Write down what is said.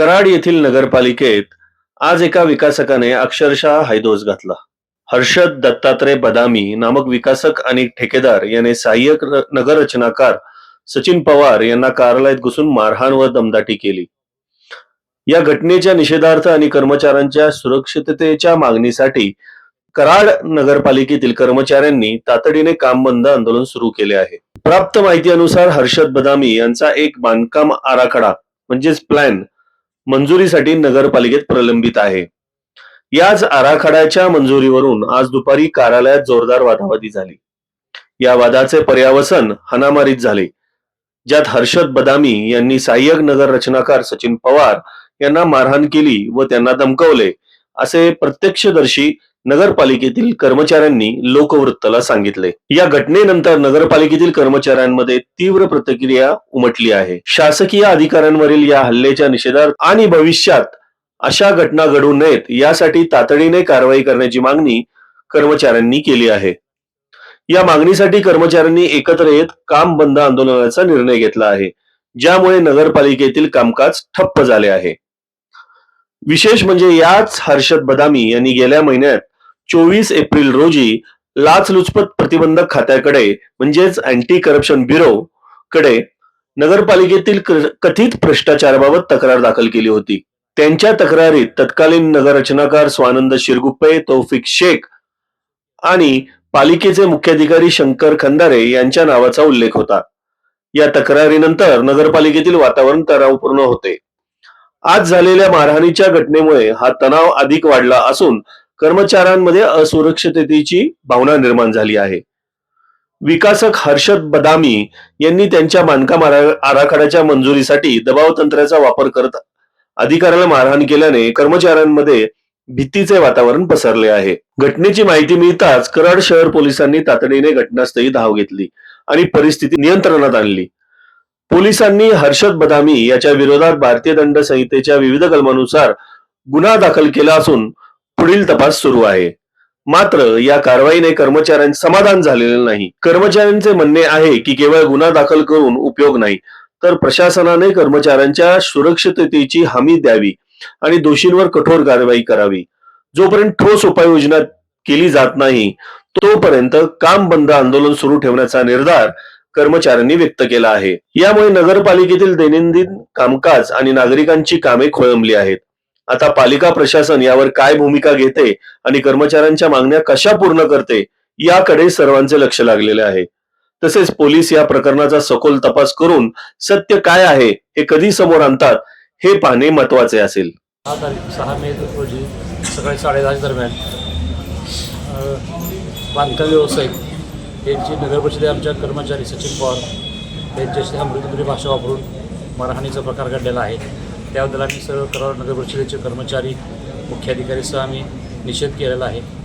कराड येथील नगरपालिकेत आज एका विकासकाने अक्षरशः हैदोस घातला. हर्षद दत्तात्रय बदामी नामक विकासक आणि ठेकेदार याने सहाय्यक नगररचनाकार सचिन पवार यांना कार्यालयात घुसून मारहाण व दमदाटी केली. या घटनेच्या निषेधार्थ आणि कर्मचाऱ्यांच्या सुरक्षिततेच्या मागणीसाठी कराड नगरपालिकेतील कर्मचाऱ्यांनी तातडीने काम बंद आंदोलन सुरू केले आहे. प्राप्त माहितीनुसार हर्षद बदामी यांचा एक बांधकाम आराखडा म्हणजेच प्लॅन मंजुरीसाठी नगरपालिकेत प्रलंबित आहे. याच आराखड्याच्या मंजुरीवरून आज दुपारी कार्यालयात जोरदार वादावादी झाली. या वादाचे पर्यावसन हनामारीत झाले. ज्यात हर्षद बदामी यांनी सहाय्यक नगर रचनाकार सचिन पवार यांना मारहाण केली व त्यांना धमकवले. असे प्रत्यक्षदर्शी नगरपालिकेतील कर्मचाऱ्यांनी लोकवृत्तला सांगितले. या घटनेनंतर नगरपालिकेतील कर्मचाऱ्यांमध्ये तीव्र प्रतिक्रिया उमटली आहे. शासकीय अधिकाऱ्यांवरील या हल्ल्याच्या निषेधार्थ आणि भविष्यात अशा घटना घडू नयेत यासाठी तातडीने कारवाई करण्याची मागणी कर्मचाऱ्यांनी केली आहे. या मागणीसाठी कर्मचाऱ्यांनी एकत्र येत काम बंद आंदोलनाचा निर्णय घेतला आहे ज्यामुळे नगरपालिकेतील कामकाज ठप्प झाले आहे. विशेष म्हणजे याच हर्षद बदामी यांनी गेल्या महिन्यात चोवीस एप्रिल रोजी लाचलुचपत प्रतिबंधक खात्याकडे म्हणजेच अँटी करप्शन ब्युरो कडे नगरपालिकेतील कथित भ्रष्टाचाराबाबत तक्रार दाखल केली होती. त्यांच्या तक्रारीत तत्कालीन नगररचनाकार स्वानंद शिरगुप्पे तौफिक शेख आणि पालिकेचे मुख्याधिकारी शंकर खंदारे यांच्या नावाचा उल्लेख होता. या तक्रारीनंतर नगरपालिकेतील वातावरण तणावपूर्ण होते. आज झालेल्या मारहाणीच्या घटनेमुळे हा तणाव अधिक वाढला असून कर्मचाऱ्यांमध्ये असुरक्षिततेची भावना निर्माण झाली आहे. विकासक हर्षद बदामी यांनी त्यांच्या बांधकाम आराखड्याच्या मंजुरीसाठी दबाव तंत्राचा वापर करत अधिकाऱ्याला मारहाण केल्याने कर्मचाऱ्यांमध्ये भीतीचे वातावरण पसरले आहे. घटनेची माहिती मिळताच कराड शहर पोलिसांनी तातडीने घटनास्थळी धाव घेतली आणि परिस्थिती नियंत्रणात आणली. पोलिसांनी हर्षद बदामी याच्या विरोधात भारतीय दंड संहितेच्या विविध कलमानुसार गुन्हा दाखल केला असून पुढील तपास सुरू आहे. मात्र या कारवाईने कर्मचाऱ्यांचे समाधान झालेले नाही. कर्मचाऱ्यांचे म्हणणे आहे की केवळ गुन्हा दाखल करून उपयोग नाही तर प्रशासनाने कर्मचाऱ्यांच्या सुरक्षिततेची हमी द्यावी आणि दोषींवर कठोर कारवाई करावी. जोपर्यंत ठोस उपाययोजना केली जात नाही तोपर्यंत काम बंद आंदोलन सुरू ठेवण्याचा निर्धार कर्मचाऱ्यांनी व्यक्त केला आहे. यामुळे नगरपालिकेतील दैनंदिन कामकाज आणि नागरिकांची कामे खोळंबली आहेत. आता पालिका प्रशासन यावर काय भूमिका घेते आणि कर्मचाऱ्यांच्या मागण्या कशा पूर्ण करते याकडे सर्वांचे लक्ष लागलेले आहे. तसेच पोलीस या प्रकरणाचा सखोल तपास करून सत्य काय आहे हे कधी समोर आणतात हे पाहणे महत्त्वाचे असेल. सहा तारीख सहा मे रोजी सकाळी साडेदहाच्या दरम्यान बांधकाम व्यावसायिक यांची नगरपरिषदे आमच्या कर्मचारी सचिन पवार यांच्याशी अमृतपुरी भाषा वापरून मारहाणीचा प्रकार घडलेला आहे. त्याबद्दल आम्ही सर्व कराड नगरपरिषदेचे कर्मचारी मुख्याधिकारीसह आम्ही निषेध केलेला आहे.